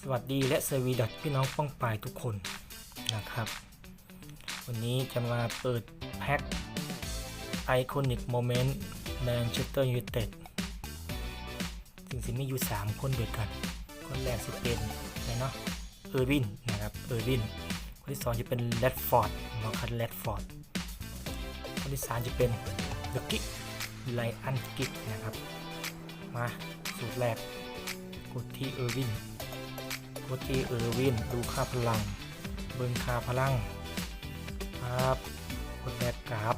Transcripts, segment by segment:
สวัสดีและสวีดัสพี่น้องป้องปายทุกคนนะครับ วันนี้จะมาเปิดแพ็คไอคอนิกโมเมนต์แมนเชสเตอร์ยูไนเต็ดซึ่งสิมีอยู่ 3 คนด้วยกัน คนแรกสิเป็นอะไรเนาะเออร์วินนะครับเออร์วิน คนที่ 2 จะเป็นแรดฟอร์ดมาคันแรดฟอร์ดคนที่ 3 จะเป็นเดอะกิกไลอันกิกนะครับ มาสูตรแรกกดที่เออร์วิน โคตีเออร์วิน ดูค่าพลัง เบิ่งค่าพลังครับกดแบบกราฟ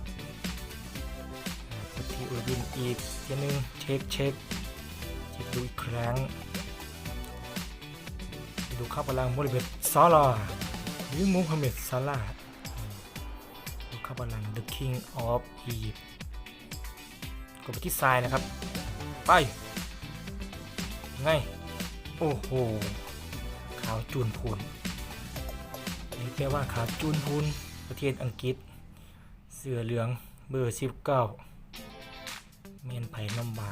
อ่ากดที่เออร์วินอีกทีนึงเช็คเช็คเช็คดูอีกครั้ง ดูค่าพลังโมริเบตซาลาหรือมูฮัมเหม็ดซาลาดูค่าพลัง The King of Egypt กดไปที่ทรายนะครับ ไปไงโอ้โหาวจูนพูนนี่แปลว่าขาวจูนพูนประเทศอังกฤษ เสือเหลืองเบอร์สิบเก้าเมนไผ่น้ำบา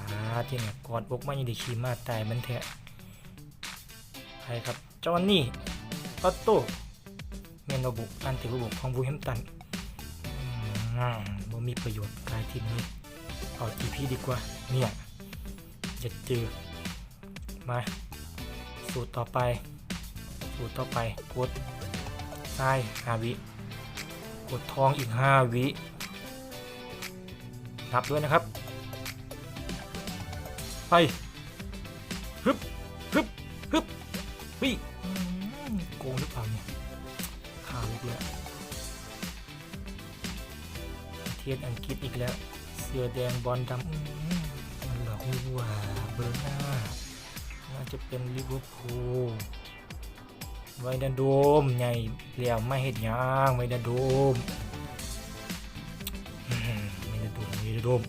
ที่เนี่ยกอดอกมันยังได้ขี่มาตายมันแทะใครครับ จอห์นนี่ออตโต้เมนระบุการถือระบุของบูแฮมตันอืมบ่มีประโยชน์กายทีมนี้เอาจีพีดีกว่า เนี่ยจะเจอมา สูตรต่อไป สูตรต่อไปกดทรายห้าวิ กดทองอีกห้าวินับด้วยนะครับ ไปฮึบฮึบฮึบวิโกงหรือเปล่าเนี่ยขาวอีกแล้วประเทศอังกฤษอีกแล้ว เสือแดงบอลดำอืมมันหลอกว่าเบอร์หน้าน่าจะเป็นลิเวอร์พูล ไวนโดมใหญ่เลี้ยวไม่เห็นยางไวนโดมอืมไวนโดมไวนโดม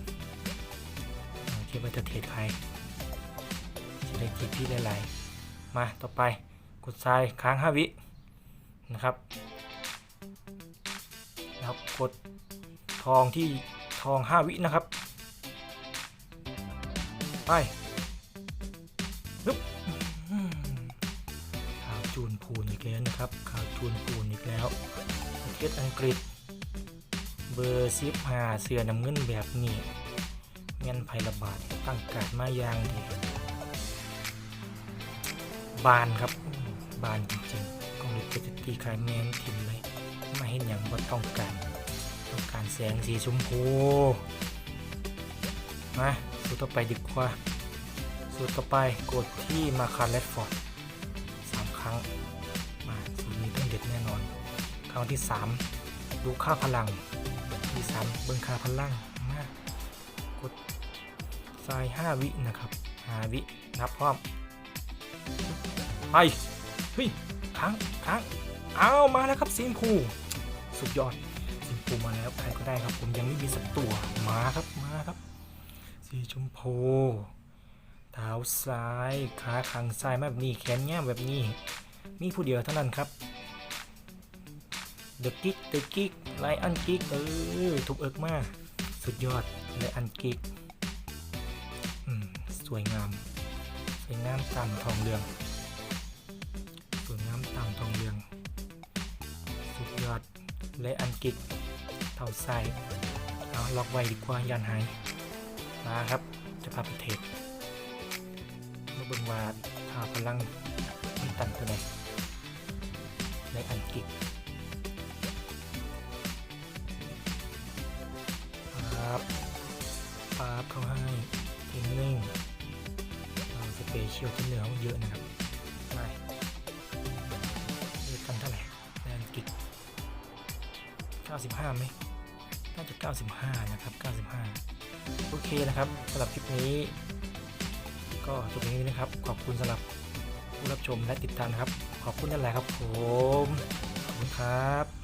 เอาคิดว่าจะเทรดใครจะได้จีพี่หลายมาต่อไปกดทรายค้าง 5 วินะครับแล้วกดทองที่ทอง 5 วินะครับ ไปอืมข่าวจูนพูนอี กแล้วนะครับข่าวจูนพูนอีกแล้วประเทศอังกฤษ เบอร์ซิบหาเสือน้ำเงินแบบนี้เงินภัยระบาดตั้งการมาอย่างดีบานครับบานจริงๆกองเล็กจะตีขายแมนทิมเลยมาเห็นอย่างว่าต้องการต้องการแสงสีชมพูมาสู่ต่อไปดีกว่าสูตรต่อไปกดที่มาคาร์เลตฟอร์ดสามครั้ง ดแน่นอนครั้งที่สามดูค่าพลังที่สามเบิ้งค่าพลังมากดทรายห้าวินะครับห้าวินับพร้อมไปเฮ้ยค้างค้างเอามาแล้วครับสีชมพูสุดยอดสีชมพูมาแล้วใครก็ได้ครับ ผมยังไม่มีสักตัวมาครับมาครับ สีชมพูเท้าซ้ายขาข้งซ้ายมาแบบนี้แขนแง่แบบนี้ มีผู้เดียวเท่านั้นครับ เดอะกิกเดอะกิกไลอันกิกเออถูกเอิกมาก สุดยอดไลอันกิกอืมสวยงาม สวยงามตามทองเรือง สวยงามตามทองเรือง สุดยอดไลอันกิกเท้าซ้ายเอาล็อกไว้ดีกว่ายันหายมาครับจะพาไปเทรดมาเบิ่งว่าถ้าพลังมันตันตัวไหน ปาบเข้าให้เทนนิ่งเอาสเปเชียลที่เหนือเยอะนะครับไม่เลือกกันเท่าไหร่ในอันกิก95ไหมน่าจะ 95 นะครับ 95 โอเคนะครับสำหรับคลิปนี้ ก็จบอย่างนี้นะครับ ขอบคุณสำหรับผู้รับชมและติดตามนะครับ ขอบคุณนั่นแหละครับผม ขอบคุณครับ